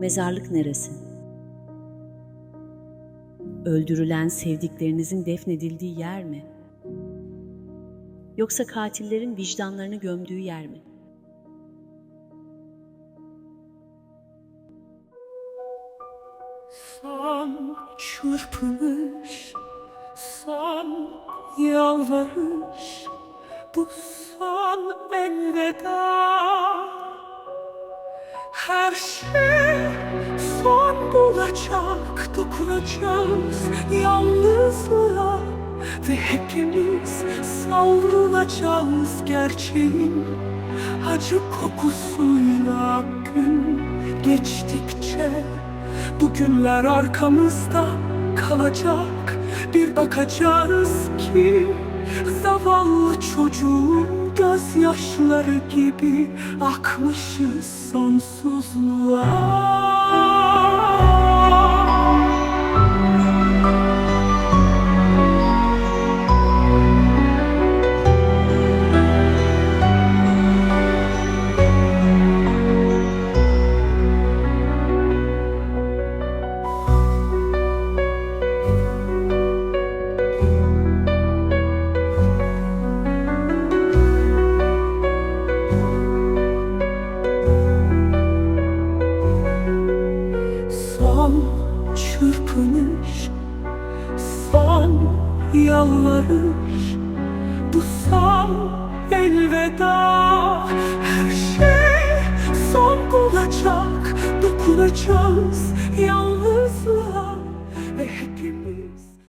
Mezarlık neresi? Öldürülen sevdiklerinizin defnedildiği yer mi? Yoksa katillerin vicdanlarını gömdüğü yer mi? Son çırpınış, son yalvarış, bu son elveda. Her şey son bulacak, dokunacağız yalnızlığa ve hepimiz savrulacağız gerçeğin acı kokusuyla gün geçtikçe. Bu günler arkamızda kalacak Bir bakacağız ki zavallı çocuğun gözyaşları gibi Akmışız sonsuzluğa çırpınış, son yalvarış Bu son elveda. Her şey son bulacak Dokunacağız yalnızlığa